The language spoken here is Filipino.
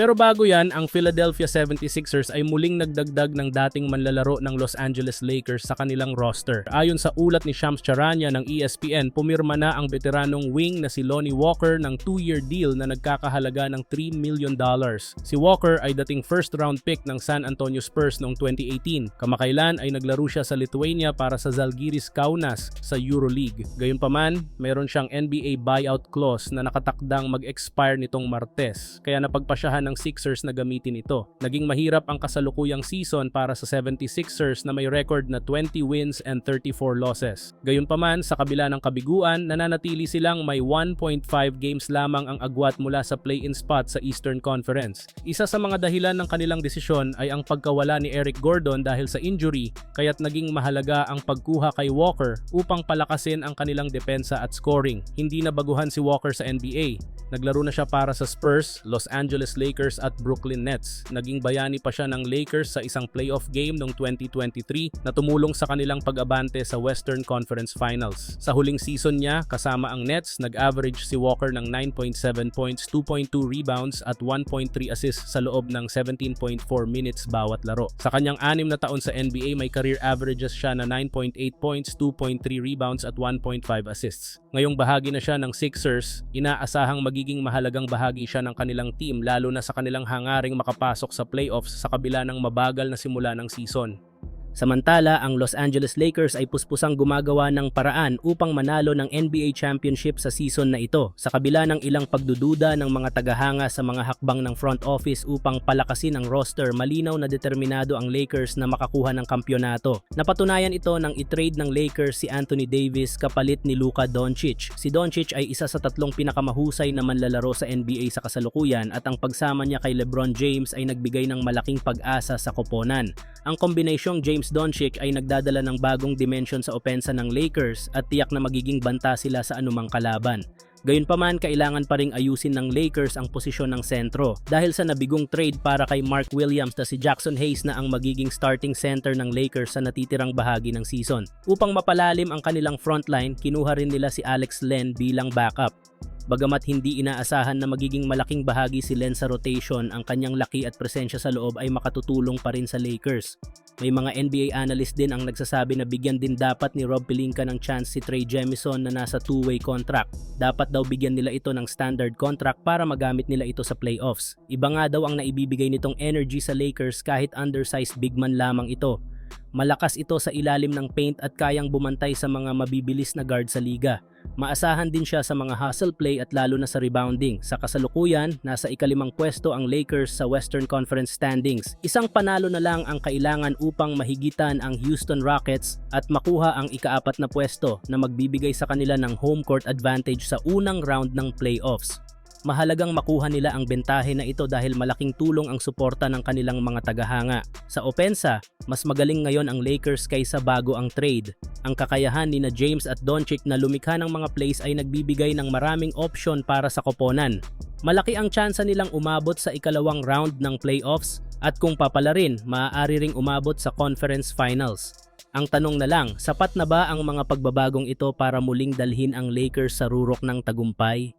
Pero bago yan, ang Philadelphia 76ers ay muling nagdagdag ng dating manlalaro ng Los Angeles Lakers sa kanilang roster. Ayon sa ulat ni Shams Charania ng ESPN, pumirma na ang veteranong wing na si Lonnie Walker ng 2-year deal na nagkakahalaga ng $3 million. Si Walker ay dating first round pick ng San Antonio Spurs noong 2018. Kamakailan ay naglaro siya sa Lithuania para sa Zalgiris Kaunas sa EuroLeague. Gayunpaman, meron siyang NBA buyout clause na nakatakdang mag-expire nitong Martes, kaya napagpasyahan ng Sixers na gamitin ito. Naging mahirap ang kasalukuyang season para sa 76ers na may record na 20 wins and 34 losses. Gayunpaman, sa kabila ng kabiguan, nananatili silang may 1.5 games lamang ang agwat mula sa play-in spot sa Eastern Conference. Isa sa mga dahilan ng kanilang desisyon ay ang pagkawala ni Eric Gordon dahil sa injury, kaya't naging mahalaga ang pagkuha kay Walker upang palakasin ang kanilang depensa at scoring. Hindi na baguhan si Walker sa NBA. Naglaro na siya para sa Spurs, Los Angeles Lakers at Brooklyn Nets. Naging bayani pa siya ng Lakers sa isang playoff game noong 2023 na tumulong sa kanilang pag-abante sa Western Conference Finals. Sa huling season niya, kasama ang Nets, nag-average si Walker ng 9.7 points, 2.2 rebounds at 1.3 assists sa loob ng 17.4 minutes bawat laro. Sa kanyang anim na taon sa NBA, may career averages siya na 9.8 points, 2.3 rebounds at 1.5 assists. Ngayong bahagi na siya ng Sixers, inaasahang magiging mahalagang bahagi siya ng kanilang team lalo na sa kanilang hangaring makapasok sa playoffs sa kabila ng mabagal na simula ng season. Samantala, ang Los Angeles Lakers ay puspusang gumagawa ng paraan upang manalo ng NBA Championship sa season na ito sa kabila ng ilang pagdududa ng mga tagahanga sa mga hakbang ng front office upang palakasin ang roster malinaw na determinado ang Lakers na makakuha ng kampyonato. Napatunayan ito nang itrade ng Lakers si Anthony Davis kapalit ni Luka Doncic. Si Doncic ay isa sa tatlong pinakamahusay na manlalaro sa NBA sa kasalukuyan at ang pagsama niya kay LeBron James ay nagbigay ng malaking pag-asa sa koponan. Ang kombinasyong James Doncic ay nagdadala ng bagong dimension sa opensa ng Lakers at tiyak na magiging banta sila sa anumang kalaban. Gayunpaman, kailangan pa ring ayusin ng Lakers ang posisyon ng sentro dahil sa nabigong trade para kay Mark Williams na si Jackson Hayes na ang magiging starting center ng Lakers sa natitirang bahagi ng season. Upang mapalalim ang kanilang frontline, kinuha rin nila si Alex Len bilang backup. Bagamat hindi inaasahan na magiging malaking bahagi si Len sa rotation, ang kanyang laki at presensya sa loob ay makatutulong pa rin sa Lakers. May mga NBA analyst din ang nagsasabi na bigyan din dapat ni Rob Pelinka ng chance si Trey Jemison na nasa two-way contract. Dapat daw bigyan nila ito ng standard contract para magamit nila ito sa playoffs. Iba nga daw ang naibibigay nitong energy sa Lakers kahit undersized big man lamang ito. Malakas ito sa ilalim ng paint at kayang bumantay sa mga mabibilis na guard sa liga. Maasahan din siya sa mga hustle play at lalo na sa rebounding. Sa kasalukuyan, nasa ikalimang pwesto ang Lakers sa Western Conference standings. Isang panalo na lang ang kailangan upang mahigitan ang Houston Rockets at makuha ang ikaapat na pwesto na magbibigay sa kanila ng home court advantage sa unang round ng playoffs. Mahalagang makuha nila ang bentahe na ito dahil malaking tulong ang suporta ng kanilang mga tagahanga. Sa opensa, mas magaling ngayon ang Lakers kaysa bago ang trade. Ang kakayahan ni na James at Doncic na lumikha ng mga plays ay nagbibigay ng maraming option para sa koponan. Malaki ang tsansa nilang umabot sa ikalawang round ng playoffs at kung papalarin, maaari ring umabot sa conference finals. Ang tanong na lang, sapat na ba ang mga pagbabagong ito para muling dalhin ang Lakers sa rurok ng tagumpay?